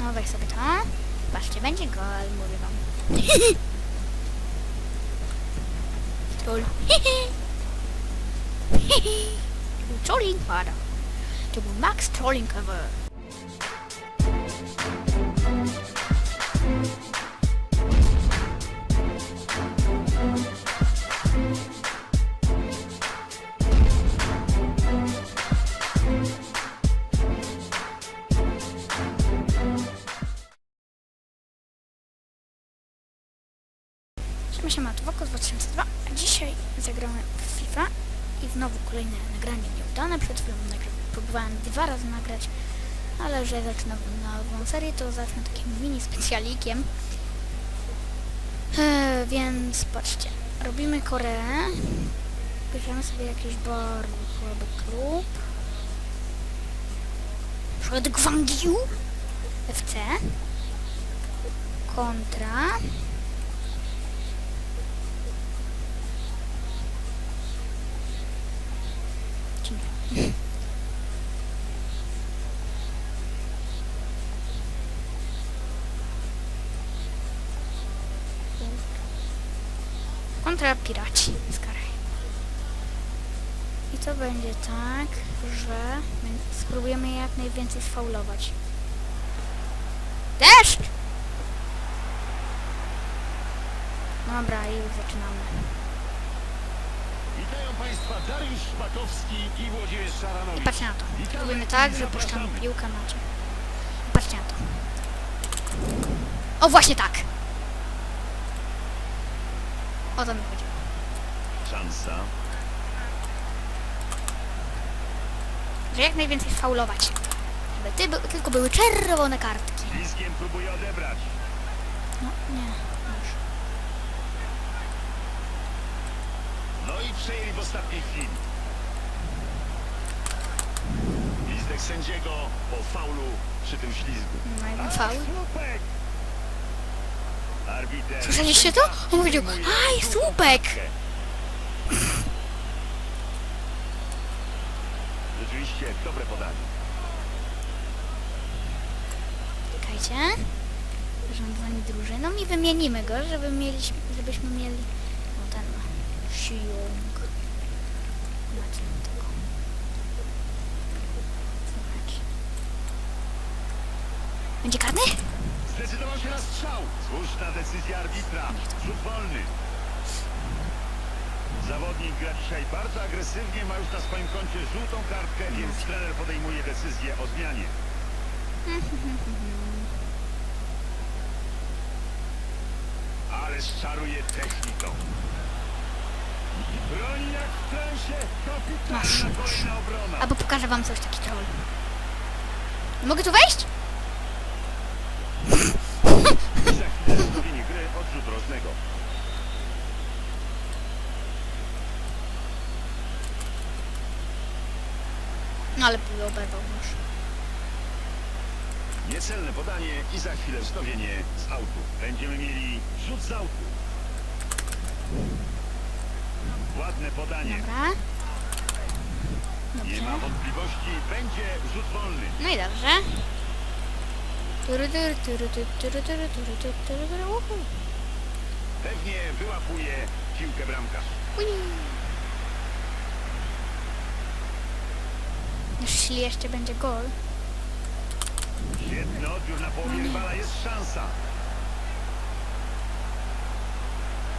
No weź sobie to. Patrzcie, będzie gol, mówię wam. Troll. Trolling pada. To był max trolling ever. Siema, siema, to Woko 2002, a dzisiaj zagramy w FIFA i znowu kolejne nagranie nieudane. Przed chwilą próbowałem dwa razy nagrać, ale że zaczynam nową serię, to zacznę takim mini specjalikiem. Eee, więc patrzcie, robimy Koreę, bierzemy sobie jakiś bardzo słaby klub. Przed Gwangju FC kontra Czy nie? Kontra piraci z. I to będzie tak, że my spróbujemy je jak najwięcej sfaulować. Deszcz! Dobra, i zaczynamy. I patrzcie na to. Robimy tak, że puszczamy piłkę macie. Patrzcie na to. O, właśnie tak! O to mi chodziło. Szansa. Że jak najwięcej faulować. Żeby ty, by, tylko były czerwone kartki. No, nie. Już. No i przejęli w ostatniej chwili. Listek sędziego po faulu przy tym ślizgu. No, A, faul. Słyszeliście to? On powiedział, drugą słupek! kartkę. Rzeczywiście dobre podanie. Czekajcie. Zarządzanie drużyną i wymienimy go, żeby mieliśmy, żebyśmy mieli Siung. Macie tego. Słuchajcie. Będzie karny? Zdecydował się na strzał. Słuszna decyzja arbitra. Rzut wolny. Zawodnik gra dzisiaj bardzo agresywnie, ma już na swoim koncie żółtą kartkę, więc trener podejmuje decyzję o zmianie. Ale czaruje techniką. Broni jak w transie, Masz. Albo pokażę wam coś taki troll. Mogę tu wejść? No ale był oberwał już. Niecelne podanie i za chwilę wznowienie z autu. Będziemy mieli rzut z autu. Ładne podanie. Dobra. Nie ma Dobrze. wątpliwości, będzie rzut wolny. No i dobrze. Tury, tury, tury, tury, tury, tury, uhu. Pewnie wyłapuje piłkę bramkarz. Ui. Jeśli jeszcze będzie gol. Świetny odbiór na połowie rywala, jest szansa.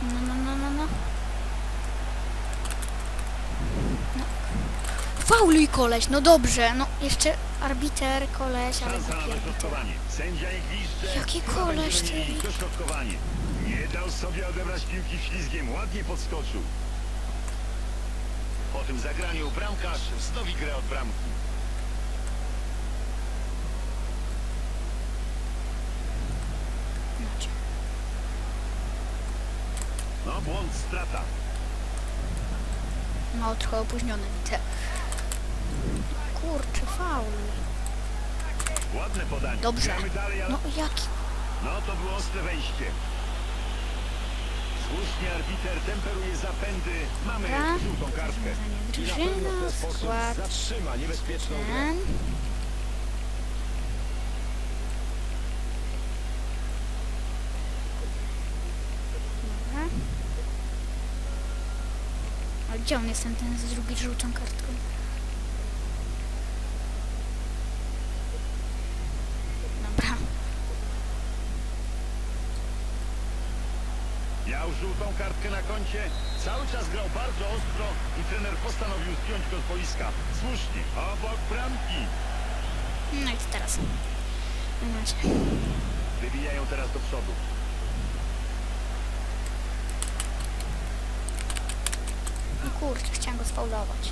No, no, no, no, no. no. Fauluj koleś, no dobrze, no jeszcze arbiter, koleś, ale Szansa na dośrodkowanie. Sędzia. Jaki koleś ty. Dośrodkowanie. Nie dał sobie odebrać piłki ślizgiem. Ładnie podskoczył. Po tym zagraniu bramkarz wznowi grę od bramki. No błąd, strata. No trochę opóźniony widzę. Kurczę, faul. Ładne podanie. Dobrze. No jaki? No to było ostre wejście. Słusznie arbiter temperuje zapędy. Mamy żółtą kartkę. Drużyna, skład. Zatrzyma niebezpieczną grę. gdzie on jest ten, ten z drugi żółtą kartką? Miał żółtą kartkę na koncie, cały czas grał bardzo ostro i trener postanowił zdjąć go z boiska. Słusznie, obok bramki. No i co teraz? Macie. Wybijają teraz do przodu. No kurczę, chciałam go sfaulować.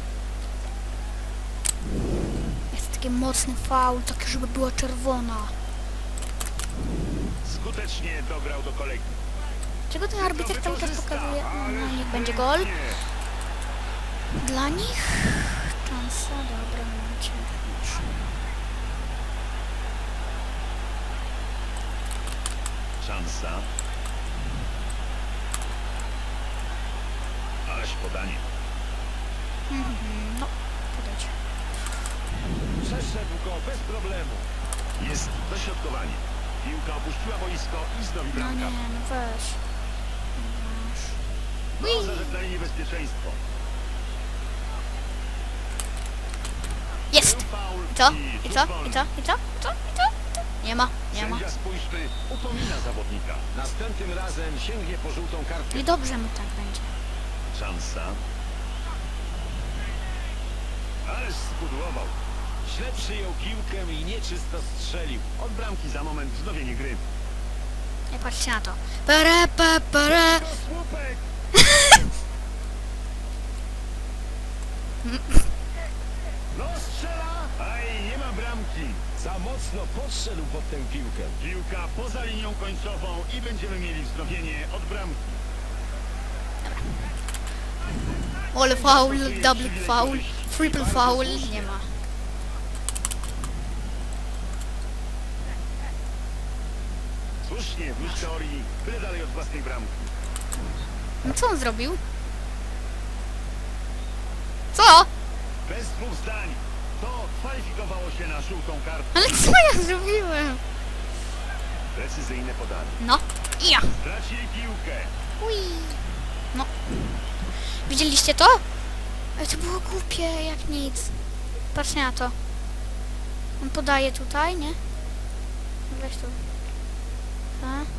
Jest taki mocny faul, taki żeby była czerwona. Skutecznie dograł do kolegi. Czego ten arbiter cały czas pokazuje? No niech będzie gol. Dla nich? Szansa, dobra, macie. Szansa. Ależ podanie. Mhm, no, podać. Przeszedł go bez problemu. Jest dośrodkowanie. Piłka opuściła boisko i znowu No nie, bramka. no weź. No, zażegnali niebezpieczeństwo. Jest! I co? i co? I co? I co? I co? I co? Nie ma, nie ma. Sędzia spójrzmy, upomina zawodnika. Następnym razem sięgnie po żółtą kartkę. I dobrze mu tak będzie. Szansa. Ależ spudłował. Źle przyjął piłkę i nieczysto strzelił. Od bramki za moment wznowienie gry. Nie patrzcie na to. Pere, pe, pere. To słupek! No strzela! Aj, nie ma bramki. Za mocno podszedł pod tę piłkę. Piłka poza linią końcową i będziemy mieli wznowienie od bramki. All foul, double foul, triple foul. Nie ma. Słusznie, w teorii, byle dalej od własnej bramki. No co on zrobił? Co? Bez dwóch zdań. To kwalifikowało się na żółtą kartkę. Ale co ja zrobiłem? Precyzyjne podanie. No. I ja. Stracili piłkę. Ui. No. Widzieliście to? Ale to było głupie jak nic. Patrz na to. On podaje tutaj, nie? Weź tu. A?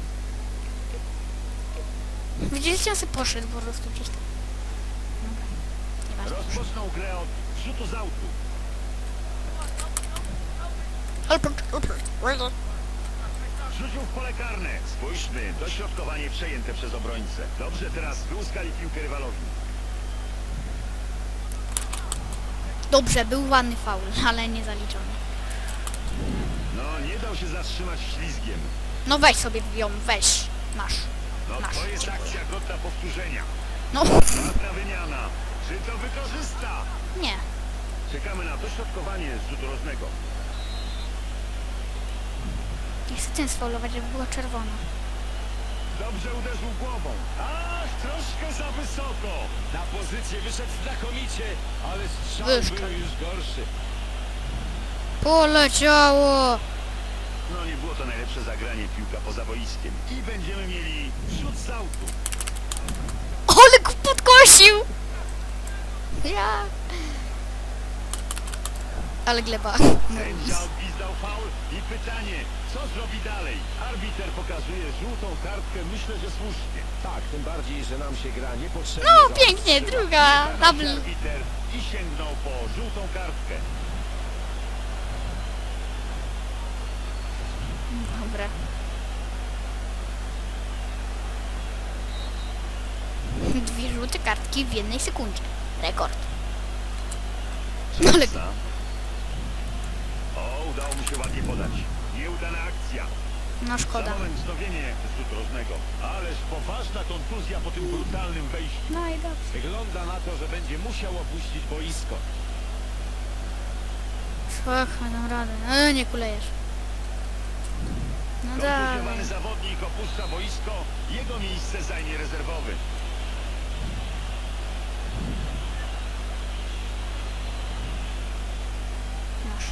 Widzieliście, on sobie poszedł po prostu gdzieś tam. Dobra. Nieważne. Rozpoczną grę od rzutu z autu. Rzucił w pole karne. Spójrzmy, dośrodkowanie przejęte przez obrońcę. Dobrze, teraz wyłuskali piłkę rywalowi. Dobrze, był ładny faul, ale nie zaliczony. No, nie dał się zatrzymać ślizgiem. No weź sobie ją, weź. Masz. No, to jest akcja godna powtórzenia. No. Ładna wymiana. Czy to wykorzysta? Nie. Czekamy na dośrodkowanie z rzutu rożnego. Nie chcę ten sfaulować, żeby była czerwona. Dobrze uderzył głową. Ach, troszkę za wysoko. Na pozycję wyszedł znakomicie, ale strzał Wyszczał. był już gorszy. Poleciało! No nie było to najlepsze zagranie piłka poza boiskiem. I będziemy mieli rzut z autu. Go podkosił! Ja. Ale gleba. Sędzia odgwizdał faul i pytanie, co zrobi dalej? Arbiter pokazuje żółtą kartkę, myślę, że słusznie. Tak, tym bardziej, że nam się gra niepotrzebnie. No pięknie, druga. Double. Arbiter i sięgnął po żółtą kartkę. Dobra. Dwie żółte kartki w jednej sekundzie. Rekord. No ale. O, udało mu się ładnie podać. Nieudana akcja. no szkoda. moment wznowienie rożnego. Ależ poważna kontuzja po tym brutalnym wejściu. No i dobrze. Wygląda na to, że będzie musiał opuścić boisko. Słuchaj, dam radę. E, nie kulejesz. No. Kontuzjowany zawodnik opuszcza boisko. Jego miejsce zajmie rezerwowy. Masz.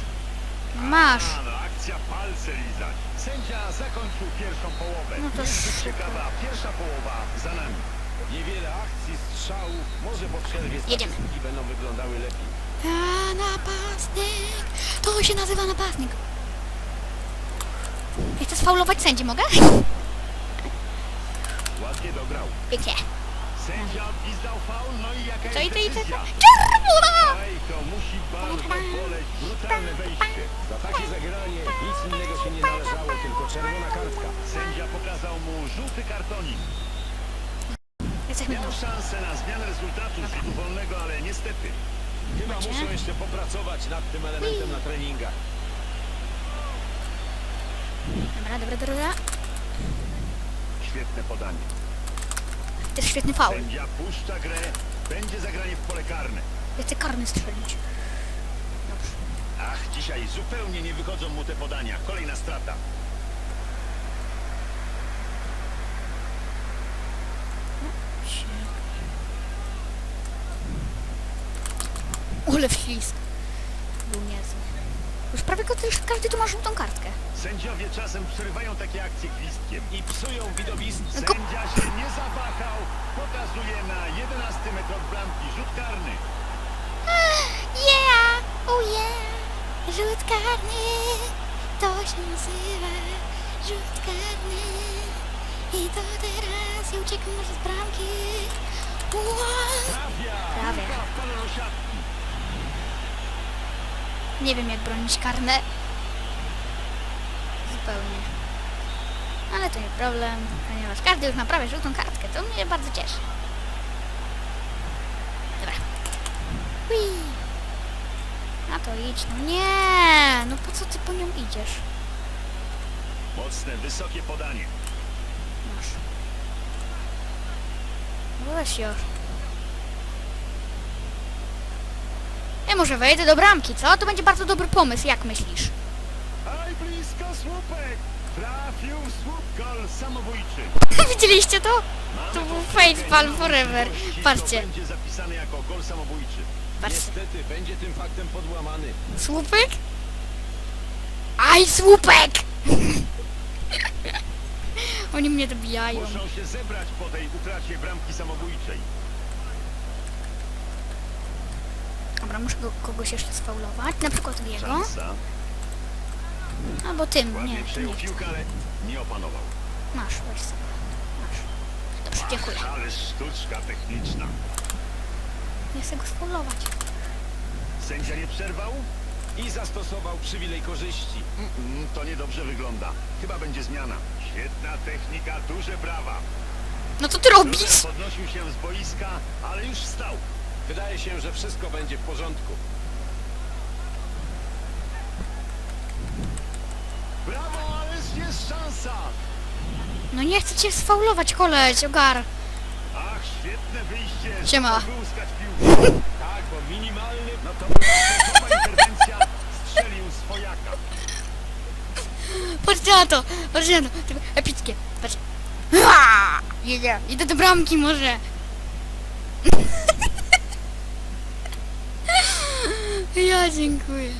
Masz. A, no, akcja palce lizać. Sędzia zakończył pierwszą połowę. No to Jest szybko. ciekawa pierwsza połowa za nami. Niewiele akcji, strzałów. Może po przerwie Jedziemy. statystyki będą wyglądały lepiej. A napastnik! To się nazywa napastnik. Ja chcę sfaulować sędzi, mogę? Ładnie dograł. Pięknie. Sędzia odgwizdał faul, no i jaka Co i jest to i to? Czerwona! Ej, to musi bardzo boleć. Brutalne wejście. Za takie zagranie nic innego się nie należało, tylko czerwona kartka. Sędzia pokazał mu żółty kartonik. Jesteśmy Miał szansę na zmianę rezultatu z wolnego, ale niestety. Chyba muszą jeszcze popracować nad tym elementem na treningach. Dobra, dobra, dobra. Świetne podanie. Jest świetny faul. Sędzia puszcza grę. Będzie zagranie w pole karne. Ja chcę karny strzelić. Dobrze. Ach, dzisiaj zupełnie nie wychodzą mu te podania. Kolejna strata. Ule wślizg. Już prawie każdy tu ma żółtą kartkę. Sędziowie czasem przerywają takie akcje gwizdkiem. I psują widowisko. Sędzia się nie zawahał. Pokazuje na 11 metr od bramki. Rzut karny. Yeah! Oh yeah! Rzut karny! To się nazywa rzut karny. I to teraz i uciekł może z bramki. Wow! Trafia. Prawie. Piłka wpada do siatki. Nie wiem jak bronić karne. Zupełnie. Ale to nie problem, ponieważ każdy już ma prawie żółtą kartkę, to mnie bardzo cieszy. Dobra. Hui. A to idź, no nie! No po co ty po nią idziesz? Mocne, wysokie podanie. Masz. No Weź już. Ja może wejdę do bramki, co? To będzie bardzo dobry pomysł, jak myślisz? Aj, blisko słupek. Trafił w słup gol samobójczy. Widzieliście to? To był facepalm forever. Patrzcie. Będzie jako gol samobójczy. Patrzcie. Niestety będzie tym faktem podłamany. Słupek? Aj, słupek! Oni mnie dobijają. Muszą się zebrać po tej utracie bramki samobójczej. Dobra, muszę go, kogoś jeszcze sfaulować. Na przykład jego. Albo tym, nie, nie chcę. piłkę, ale nie opanował. Masz, weź sobie. Masz. Dobrze, dziękuję. Ale sztuczka techniczna. Nie chcę go sfaulować. Sędzia nie przerwał? I zastosował przywilej korzyści. Mm, to niedobrze wygląda. Chyba będzie zmiana. Świetna technika, duże brawa. No co ty robisz? Podnosił się z boiska, ale już wstał. Wydaje się, że wszystko będzie w porządku. Brawo, ale jest szansa. No nie chcę cię sfaulować, koleś, ogar. Ach, świetne wyjście. Siema. Tak, bo minimalny... No to była topowa interwencja. Strzelił swojaka. Patrzcie na to, patrzcie na to. Tylko epickie, patrz. Ua! Jedzie, idę do bramki może. Ja dziękuję.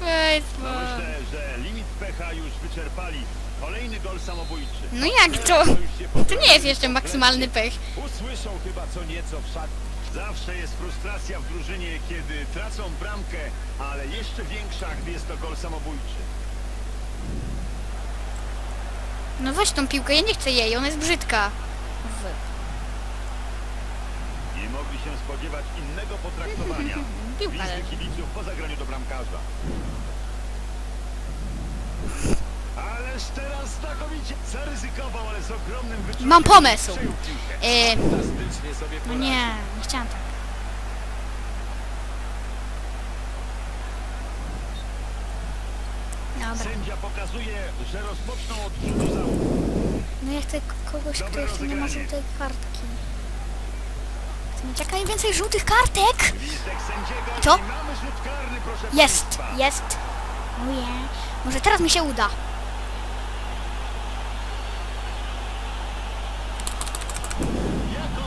Facebook. myślę, że limit pecha już wyczerpali. Kolejny gol samobójczy. No jak to? To nie jest jeszcze maksymalny pech. Usłyszą chyba co nieco w szatni. Zawsze jest frustracja w drużynie, kiedy tracą bramkę, ale jeszcze większa, gdy jest to gol samobójczy. No weź tą piłkę, ja nie chcę jej, ona jest brzydka. W. Mogli się spodziewać innego potraktowania. Piłka leży. kibiców po zagraniu do bramkarza. Ależ teraz znakomicie zaryzykował, ale z ogromnym wyczuciem. Mam pomysł. przejął piłkę. E, Fantastycznie sobie no poradził. nie, nie chciałam tak. Dobra. Sędzia pokazuje, że rozpoczną od rzutu za łuk. No ja chcę k- kogoś, kto jeszcze nie ma rozegranie. żółtej kartki. Mieć jak najwięcej żółtych kartek! Co? i proszę Jest, jest. Ojej. Może teraz mi się uda.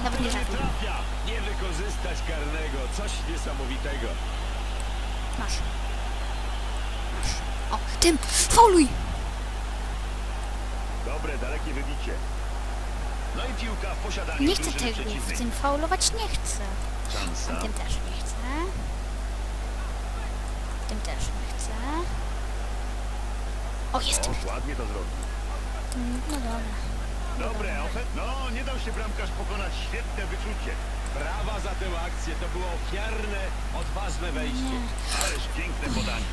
Nawet nie trafia? Nie wykorzystać karnego. Coś niesamowitego. Masz. Masz. O, tym! Fauluj! Dobre, dalekie wybicie. No i piłka w posiadaniu Nie chcę tego, w tym faulować nie chcę. W tym też nie chcę. Tym też nie chcę. O, jest! Ładnie to zrobił. Mm, No dobra. Dobre. No, nie dał się bramkarz pokonać. Świetne wyczucie. Brawa za tę akcję, to było ofiarne, odważne wejście. Ależ piękne podanie.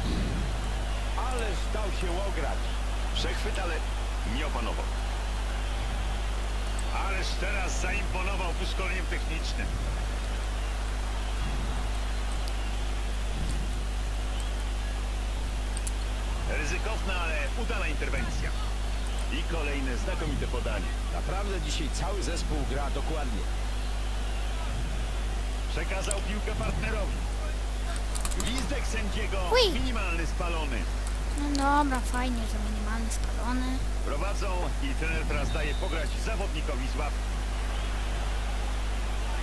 Ależ dał się ograć. Przechwyt, ale nie opanował. Ależ teraz zaimponował wyszkoleniem technicznym. Ryzykowna, ale udana interwencja. I kolejne znakomite podanie. Naprawdę dzisiaj cały zespół gra dokładnie. Przekazał piłkę partnerowi. Gwizdek sędziego, minimalny spalony. No dobra, fajnie, że minimalny spalony. Prowadzą i trener teraz daje pograć zawodnikowi z.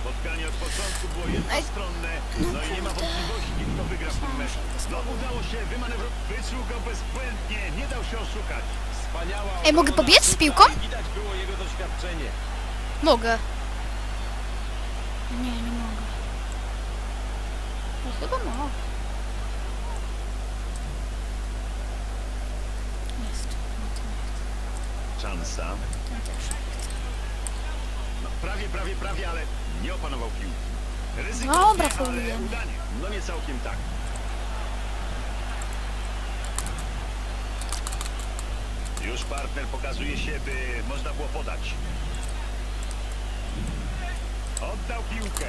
Spotkanie od początku było jednostronne, no i nie ma wątpliwości, kto wygra w tym meczu. No udało się wymanewrować, wyczuł go bezbłędnie, nie dał się oszukać. Wspaniała Ej, mogę pobiec z piłką? Widać było jego doświadczenie. Mogę. Nie, nie mogę. No chyba mogę. Jest. No to nie chcę. Szansa. No, prawie, prawie, prawie, ale nie opanował piłki. Ryzyko, Dobra, ale faulujemy. udanie. No nie całkiem tak. Już partner pokazuje się, by można było podać. Oddał piłkę.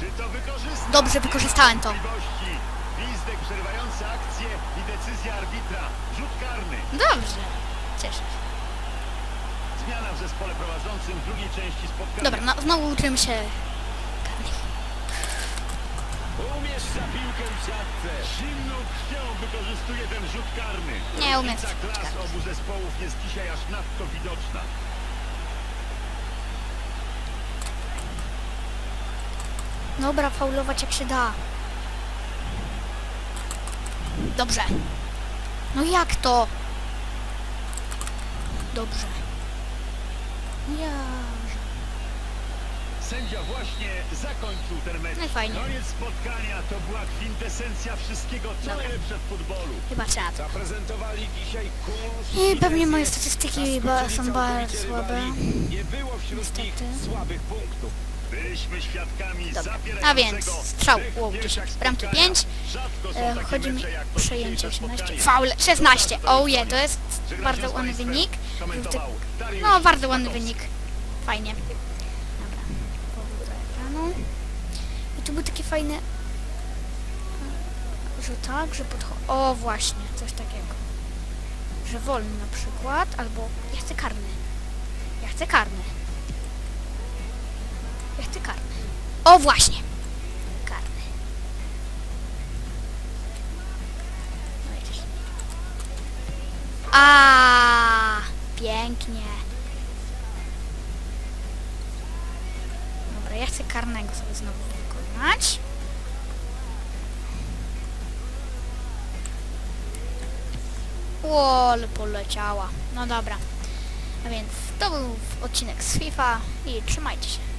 Czy to wykorzysta? Dobrze, wykorzystałem to. Gwizdek przerywający akcję i decyzja arbitra. Rzut karny. Dobrze. Cieszę się. Zmiana w zespole prowadzącym w drugiej części spotkania. Dobra, no, znowu uczymy się. Umieszcza piłkę w siatce. Zimną krwią wykorzystuje ten rzut karny. Nie umiem rzucać klas obu zespołów jest dzisiaj aż nadto widoczna. Dobra, faulować jak się da. Dobrze. No jak to? Dobrze. Ja. Sędzia właśnie zakończył ten mecz. No i fajnie. Koniec spotkania to była kwintesencja wszystkiego, co Dobra. najlepsze w futbolu. Chyba trzeba to. Zaprezentowali dzisiaj kurs. I pewnie moje statystyki ba- są bardzo słabe. Nie było wśród Niestety. słabych punktów. Byliśmy świadkami Dobra. A więc strzał, wow, pierwszych 10, bramki spotkania. 5. Rzadko są E, chodzi mi przejęcie dzisiejsze 18. spotkanie. Faul 16. Dobra, Oh yeah, to jest bardzo ładny wynik. Komentował No, bardzo ładny wynik. Fajnie. Dobra, powrót do ekranu. I tu był takie fajne, że tak, że podcho... O, właśnie, coś takiego. Że wolny na przykład, albo ja chcę karny. Ja chcę karny. Ja chcę karny. O, właśnie. Karny. No pięknie. Dobra, ja chcę karnego sobie znowu wykonać. O, ale poleciała. No dobra. A więc to był odcinek z FIFA i trzymajcie się.